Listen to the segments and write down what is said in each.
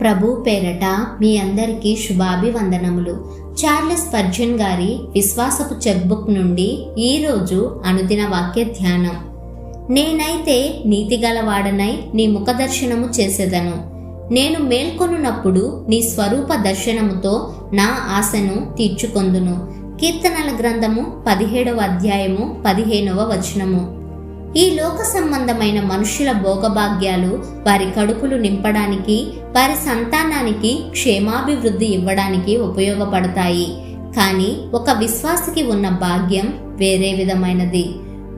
ప్రభు పేరట మీ అందరికీ శుభాభివందనములు. చార్లెస్ పర్జన్ గారి విశ్వాసపు చెక్బుక్ నుండి ఈరోజు అనుదిన వాక్య ధ్యానం. నేనైతే నీతిగలవాడనై నీ ముఖదర్శనము చేసేదను. నేను మేల్కొనున్నప్పుడు నీ స్వరూప దర్శనముతో నా ఆశను తీర్చుకొందును. కీర్తనల గ్రంథము పదిహేడవ అధ్యాయము పదిహేనవ వచనము. ఈ లోక సంబంధమైన మనుషుల భోగభాగ్యాలు వారి కడుపులు నింపడానికి వారి సంతానానికి క్షేమాభివృద్ధి ఇవ్వడానికి ఉపయోగపడతాయి. కానీ ఒక విశ్వాసికి ఉన్న భాగ్యం వేరే విధమైనది.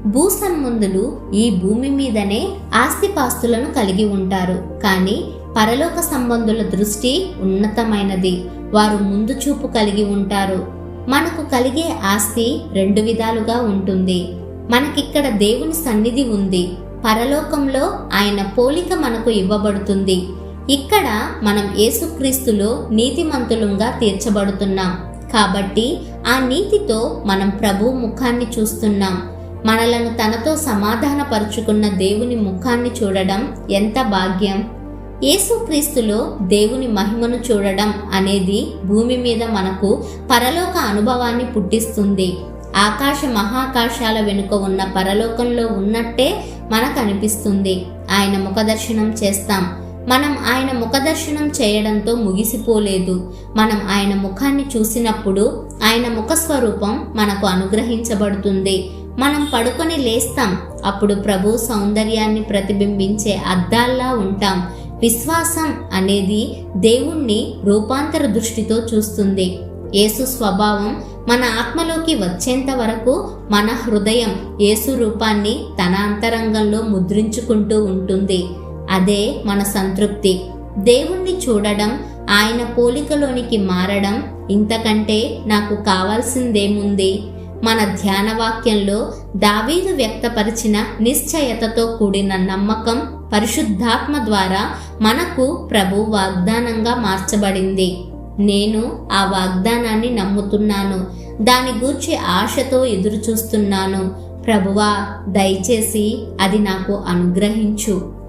భూ సంబంధులు ఈ భూమి మీదనే ఆస్తిపాస్తులను కలిగి ఉంటారు. కానీ పరలోక సంబంధుల దృష్టి ఉన్నతమైనది. వారు ముందు చూపు కలిగి ఉంటారు. మనకు కలిగే ఆస్తి రెండు విధాలుగా ఉంటుంది. మనకిక్కడ దేవుని సన్నిధి ఉంది. పరలోకంలో ఆయన పోలిక మనకు ఇవ్వబడుతుంది. ఇక్కడ మనం యేసుక్రీస్తులో నీతిమంతులంగా తీర్చబడుతున్నాం. కాబట్టి ఆ నీతితో మనం ప్రభు ముఖాన్ని చూస్తున్నాం. మనలను తనతో సమాధానపరుచుకున్న దేవుని ముఖాన్ని చూడడం ఎంత భాగ్యం! యేసుక్రీస్తులో దేవుని మహిమను చూడడం అనేది భూమి మీద మనకు పరలోక అనుభవాన్ని పుట్టిస్తుంది. ఆకాశ మహాకాశాల వెనుక ఉన్న పరలోకంలో ఉన్నట్టే మనకు అనిపిస్తుంది ఆయన ముఖదర్శనం చేస్తాం. మనం ఆయన ముఖదర్శనం చేయడంతో ముగిసిపోలేదు. మనం ఆయన ముఖాన్ని చూసినప్పుడు ఆయన ముఖ స్వరూపం మనకు అనుగ్రహించబడుతుంది. మనం పడుకొని లేస్తాం. అప్పుడు ప్రభు సౌందర్యాన్ని ప్రతిబింబించే అద్దాల్లా ఉంటాం. విశ్వాసం అనేది దేవుణ్ణి రూపాంతర దృష్టితో చూస్తుంది. యేసు స్వభావం మన ఆత్మలోకి వచ్చేంత వరకు మన హృదయం యేసు రూపాన్ని తన అంతరంగంలో ముద్రించుకుంటూ ఉంటుంది. అదే మన సంతృప్తి. దేవుణ్ణి చూడడం ఆయన పోలికలోనికి మారడం ఇంతకంటే నాకు కావాల్సిందేముంది? మన ధ్యాన వాక్యంలో దావీదు వ్యక్తపరిచిన నిశ్చయతతో కూడిన నమ్మకం పరిశుద్ధాత్మ ద్వారా మనకు ప్రభు వాగ్దానంగా మార్చబడింది. నేను ఆ వాగ్దానాన్ని నమ్ముతున్నాను. దాని గూర్చి ఆశతో ఎదురు చూస్తున్నాను ప్రభువా దయచేసి అది నాకు అనుగ్రహించు.